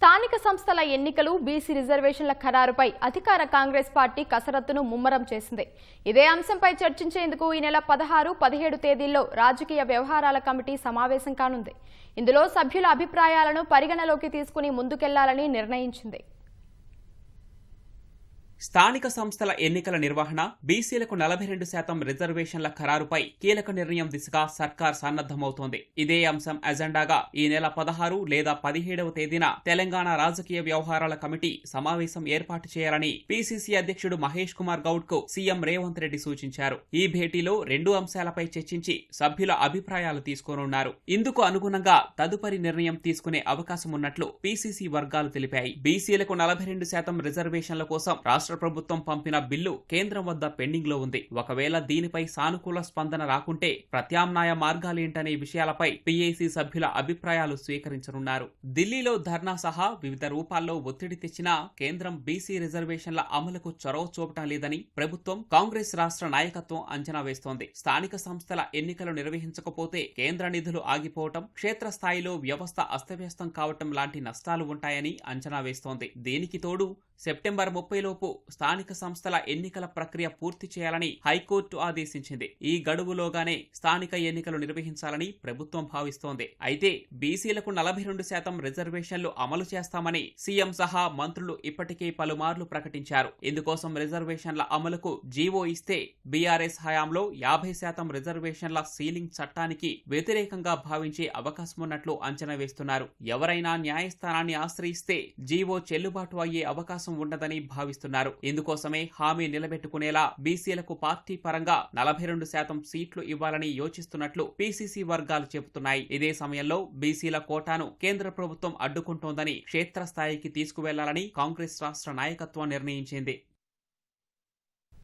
స్థానిక సంస్థల ఎన్నికలు బీసీ రిజర్వేషన్ల ఖరారుపై అధికార కాంగ్రెస్ పార్టీ కసరత్తును ముమ్మరం చేసింది. ఇదే అంశంపై చర్చించేందుకు ఈ నెల పదహారు పదిహేడు తేదీల్లో రాజకీయ వ్యవహారాల కమిటీ సమావేశం కానుంది. ఇందులో సభ్యుల అభిప్రాయాలను పరిగణలోకి తీసుకుని ముందుకెళ్ళాలని నిర్ణయించింది. స్థానిక సంస్థల ఎన్నికల నిర్వహణ బీసీలకు నలభై రెండు శాతం రిజర్వేషన్ల ఖరారుపై కీలక నిర్ణయం దిశగా సర్కార్ సన్నద్దమవుతోంది ఇదే అంశం ఎజెండాగా ఈ నెల పదహారు లేదా పదిహేడవ తేదీన తెలంగాణ రాజకీయ వ్యవహారాల కమిటీ సమావేశం ఏర్పాటు చేయాలని పీసీసీ అధ్యక్షుడు మహేష్ కుమార్ గౌడ్కు సీఎం రేవంత్ రెడ్డి సూచించారు. ఈ భేటీలో రెండు అంశాలపై చర్చించి సభ్యుల అభిప్రాయాలు తీసుకోనున్నారు. ఇందుకు అనుగుణంగా తదుపరి నిర్ణయం తీసుకునే అవకాశం ఉన్నట్లు పీసీసీ వర్గాలు తెలిపాయి. బీసీలకు నలభై రెండు శాతం రిజర్వేషన్ల కోసం రాష్ట్ర రాష్ట్ర ప్రభుత్వం పంపిన బిల్లు కేంద్రం వద్ద పెండింగ్లో ఉంది. ఒకవేళ దీనిపై సానుకూల స్పందన రాకుంటే ప్రత్యామ్నాయ మార్గాలేంటనే విషయాలపై పీఏసీ సభ్యుల అభిప్రాయాలు స్వీకరించనున్నారు. ఢిల్లీలో ధర్నా సహా వివిధ రూపాల్లో ఒత్తిడి తెచ్చినా కేంద్రం బీసీ రిజర్వేషన్ల అమలుకు చొరవ చూపటం లేదని ప్రభుత్వం కాంగ్రెస్ రాష్ట్ర నాయకత్వం అంచనా వేస్తోంది. స్థానిక సంస్థల ఎన్నికలు నిర్వహించకపోతే కేంద్ర నిధులు ఆగిపోవటం క్షేత్రస్థాయిలో వ్యవస్థ అస్తవ్యస్తం కావటం లాంటి నష్టాలు ఉంటాయని అంచనా వేస్తోంది. దీనికి తోడు సెప్టెంబర్ ముప్పై లోపు స్థానిక సంస్థల ఎన్నికల ప్రక్రియ పూర్తి చేయాలని హైకోర్టు ఆదేశించింది. ఈ గడువులోగానే స్థానిక ఎన్నికలు నిర్వహించాలని ప్రభుత్వం భావిస్తోంది. అయితే బీసీలకు నలభై రెండు శాతం రిజర్వేషన్లు అమలు చేస్తామని సీఎం సహా మంత్రులు ఇప్పటికే పలుమార్లు ప్రకటించారు. ఇందుకోసం రిజర్వేషన్ల అమలుకు జీవో ఇస్తే బీఆర్ఎస్ హయాంలో యాభై శాతం రిజర్వేషన్ల సీలింగ్ చట్టానికి వ్యతిరేకంగా భావించే అవకాశమున్నట్లు అంచనా వేస్తున్నారు. ఎవరైనా న్యాయస్థానాన్ని ఆశ్రయిస్తే జీవో చెల్లుబాటు అయ్యే అవకాశం అవకాశం ఉండదని భావిస్తున్నారు. ఇందుకోసమే హామీ నిలబెట్టుకునేలా బీసీలకు పార్టీ పరంగా నలభై రెండు శాతం సీట్లు ఇవ్వాలని యోచిస్తున్నట్లు పీసీసీ వర్గాలు చెబుతున్నాయి. ఇదే సమయంలో బీసీల కోటాను కేంద్ర ప్రభుత్వం అడ్డుకుంటోందని క్షేత్రస్థాయికి తీసుకువెళ్ళాలని కాంగ్రెస్ రాష్ట్ర నాయకత్వం నిర్ణయించింది.